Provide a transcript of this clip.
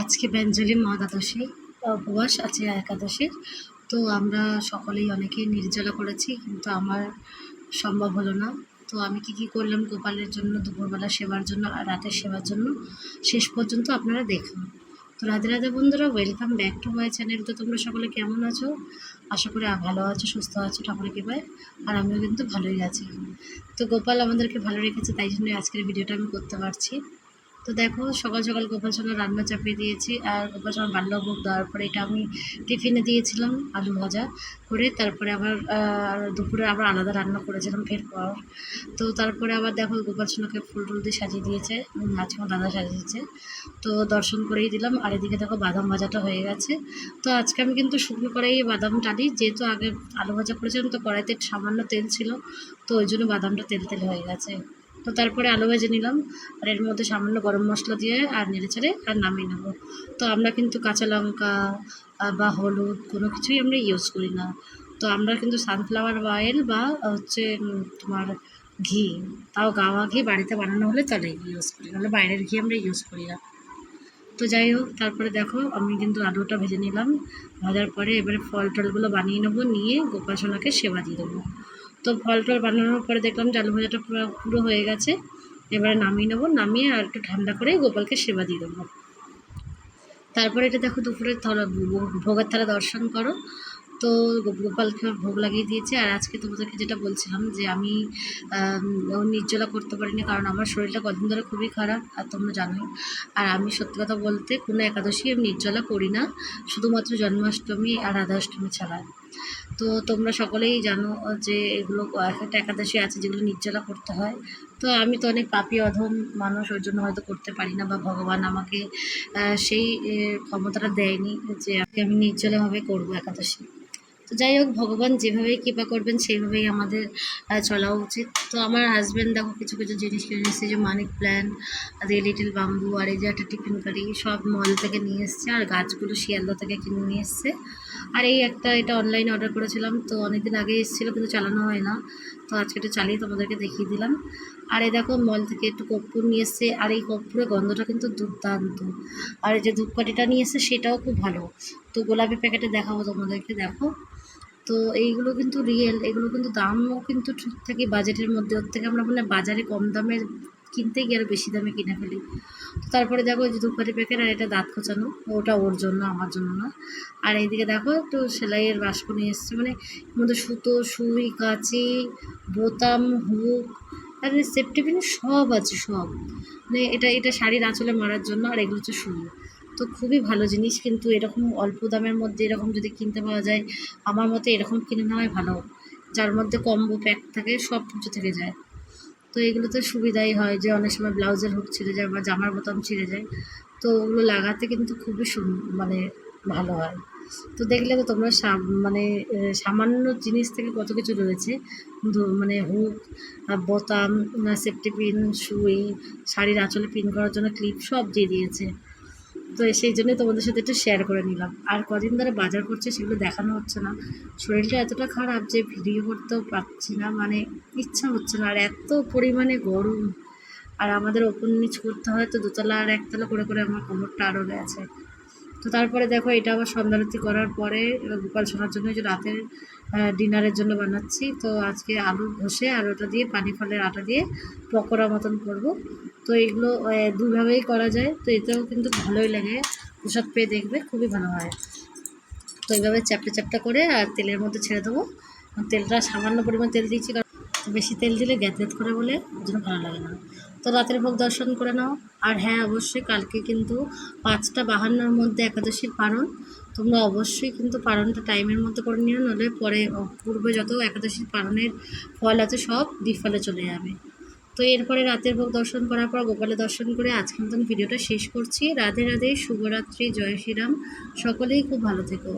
আজকে ব্যঞ্জলি মহাদ্বাদশী উপবাস আছে একাদশীর। তো আমরা সকলেই অনেকেই নির্জলা করেছি, কিন্তু আমার সম্ভব হলো না। তো আমি কি কি করলাম গোপালের জন্য, দুপুরবেলা সেবার জন্য আর রাতের সেবার জন্য, শেষ পর্যন্ত আপনারা দেখুন। তো রাধে রাধে বন্ধুরা welcome back to my channel তো তোমরা সকলে কেমন আছো? আশা করি ভালো আছো, সুস্থ আছো, ঠাকুরের কৃপায়। আর আমিও কিন্তু ভালোই আছি। তো গোপাল আমাদেরকে ভালো রেখেছে, তাই জন্য আজকের ভিডিওটা আমি করতে পারছি। তো দেখো, সকাল সকাল গোপাল সোনার রান্না চাপিয়ে দিয়েছি আর গোপাল সোনার বাল্যভোগ দেওয়ার পরে এটা আমি টিফিনে দিয়েছিলাম আলু ভাজা করে। তারপরে আবার দুপুরে আবার আলাদা রান্না করেছিলাম ফের পর তো তারপরে আবার দেখো, গোপাল সোনাকে ফুল টুল দিয়ে সাজিয়ে দিয়েছে মাঝখানে দাদা সাজিয়েছে। তো দর্শন করেই দিলাম আর এদিকে দেখো বাদাম ভাজাটা হয়ে গেছে। তো আজকে আমি কিন্তু শুকনো কড়াইয়ে বাদাম টালি যেহেতু আগে আলু ভাজা করেছিলাম তো কড়াইতে সামান্য তেল ছিল, তো ওই জন্য বাদামটা তেল তেল হয়ে গেছে। তো তারপরে আলু ভেজে নিলাম, আর এর মধ্যে সামান্য গরম মশলা দিয়ে আর নেড়ে চেড়ে আর নামিয়ে নেব। তো আমরা কিন্তু কাঁচা লঙ্কা বা হলুদ কোনো কিছুই আমরা ইউজ করি না। তো আমরা কিন্তু সানফ্লাওয়ার অয়েল বা হচ্ছে তোমার ঘি, তাও গাওয়া ঘি বাড়িতে বানানো হলে তাহলে ইউজ করি, নাহলে বাইরের ঘি আমরা ইউজ করি না। তো যাই হোক, তারপরে দেখো আমি কিন্তু আলুটা ভেজে নিলাম, ভাজার পরে এবারে ফল টলগুলো বানিয়ে নেব, নিয়ে গোপাল সোনাকে সেবা দিয়ে দেবো। তো ফল টল বানানোর পরে দেখলাম আলু ভাজাটা পুরো পুরো হয়ে গেছে। এবারে নামিয়ে নেব, নামিয়ে আর একটু ঠান্ডা করে গোপালকে সেবা দিয়ে দেবো। তারপরে এটা দেখো দুপুরের থালা ভোগের থালা দর্শন করো। তো গোপালকে ভোগ লাগিয়ে দিয়েছে। আর আজকে তোমাদেরকে যেটা বলছিলাম যে আমি নির্জলা করতে পারিনি কারণ আমার শরীরটা কদিন ধরে খুবই খারাপ, আর তোমরা জানোই। আর আমি সত্যি কথা বলতে কোনো একাদশী আমি নির্জলা করি না। শুধুমাত্র জন্মাষ্টমী আর রাধাষ্টমী ছাড়া। তো তোমরা সকলেই জানো যে এগুলো এক একটা একাদশী আছে যেগুলো নির্জলা করতে হয়। তো আমি তো অনেক পাপি, অধম মানুষ ওই জন্য হয়তো করতে পারি না বা ভগবান আমাকে সেই ক্ষমতাটা দেয়নি যে আমি নির্জলাভাবে করব একাদশী। তো যাই হোক, ভগবান যেভাবে কৃপা করবেন, সেইভাবেই আমাদের চলা উচিত। তো আমার হাজব্যান্ড দেখো, কিছু কিছু জিনিস কিনে এসেছে যে মানিক প্ল্যান আর এই লিটিল বাম্বু আর এই যে একটা টিফিন কারি, সব মল থেকে নিয়ে এসছে, আর গাছগুলো শিয়ালদা থেকে কিনে নিয়ে এসছে। আর এই একটা এটা অনলাইনে অর্ডার করেছিলাম, তো অনেকদিন আগে এসেছিল কিন্তু চালানো হয় না। তো আজকে এটা চালিয়ে তোমাদেরকে দেখিয়ে দিলাম। আর এই দেখো মল থেকে একটু কর্পূর নিয়ে এসছে, আর এই কর্পূরের গন্ধটা কিন্তু দুর্দান্ত। আর এই যে ধূপকাঠিটা নিয়ে এসছে, সেটাও খুব ভালো। তো গোলাপি প্যাকেটে দেখাবো তোমাদেরকে, দেখো। তো এইগুলো কিন্তু রিয়েল এগুলো কিন্তু দামও কিন্তু ঠিকঠাকই বাজেটের মধ্যে। ওর থেকে আমরা মানে বাজারে কম দামে কিনতে গিয়ে আরও বেশি দামে কিনে ফেলি। তারপরে দেখো যে ধূপকাঠি প্যাকেট আর এটা দাঁত খোঁচানো, ওটা ওর জন্য, আমার জন্য না। আর এইদিকে দেখো একটু সেলাইয়ের বাস্ক নিয়ে এসছে মানে মধ্যে সুতো, সুই, কাঁচি, বোতাম, হুক, আর সেফটি পিন সব আছে, সব। মানে এটা এটা শাড়ির আঁচলে মারার জন্য, আর এগুলো হচ্ছে সুই তো খুবই ভালো জিনিস, কিন্তু এরকম অল্প দামের মধ্যে এরকম যদি কিনতে পাওয়া যায়, আমার মতে এরকম কিনে নেওয়াই ভালো। যার মধ্যে কম্বো প্যাক থাকে, সব কিছু থেকে যায়। তো এগুলোতে সুবিধাই হয় যে অনেক সময় ব্লাউজের হুক ছিঁড়ে যায় বা জামার বোতাম ছিঁড়ে যায়। তো ওগুলো লাগাতে কিন্তু খুবই সু মানে ভালো হয়। তো দেখলে তো তোমরা মানে সামান্য জিনিস থেকে কত কিছু রয়েছে। মানে হুক বোতাম সেফটি পিন, সুই, শাড়ির আঁচলে পিন করার জন্য ক্লিপ সব দিয়ে দিয়েছে। তো সেই জন্যই তোমাদের সাথে একটু শেয়ার করে নিলাম। আর কদিন ধরে বাজার করছে, সেগুলো দেখানো হচ্ছে না। শরীরটা এতটা খারাপ যে ভিডিও করতেও পারছি না মানে ইচ্ছা হচ্ছে না। আর এত পরিমাণে গরম। আর আমাদের ওপর নিচ করতে হয় তো দোতলা আর একতলা করে করে আমার কোমরটা আরও গেছে তো তারপরে দেখো, এটা আবার সন্ধ্যারতি করার পরে গোপাল শোনার জন্য যে রাতের ডিনারের জন্য বানাচ্ছি। তো আজকে আলু ঘষে আর ওটা দিয়ে পানি ফলের আটা দিয়ে পকোড়া মতন করব। তো এগুলো দুভাবেই করা যায়। তো এতেও কিন্তু ভালোই লাগে। প্রসাদ পেয়ে দেখবে, খুবই ভালো হয়। তো এইভাবে চ্যাপটা চ্যাপটা করে আর তেলের মধ্যে ছেড়ে দেবো। তেলটা সামান্য পরিমাণ তেল দিয়েছি, কারণ বেশি তেল দিলে গ্যাত গ্যাত করে বলে জন্য ভালো লাগে না। তো রাতের ভোগ দর্শন করে নাও। আর হ্যাঁ অবশ্যই কালকে কিন্তু পাঁচটা বাহান্নর মধ্যে একাদশীর পারণ। তোমরা অবশ্যই কিন্তু পারণটা টাইমের মধ্যে করে নিও, নাহলে পরে পূর্বে যত একাদশীর পারণের ফল আছে সব বিফলে চলে যাবে। তো এরপরে রাতের ভোগ দর্শন করার পর গোপালের দর্শন করে আজকে মতন ভিডিওটা শেষ করছি। রাধে রাধে, শুভরাত্রি, জয় শ্রীরাম। সকলেই খুব ভালো থেকো।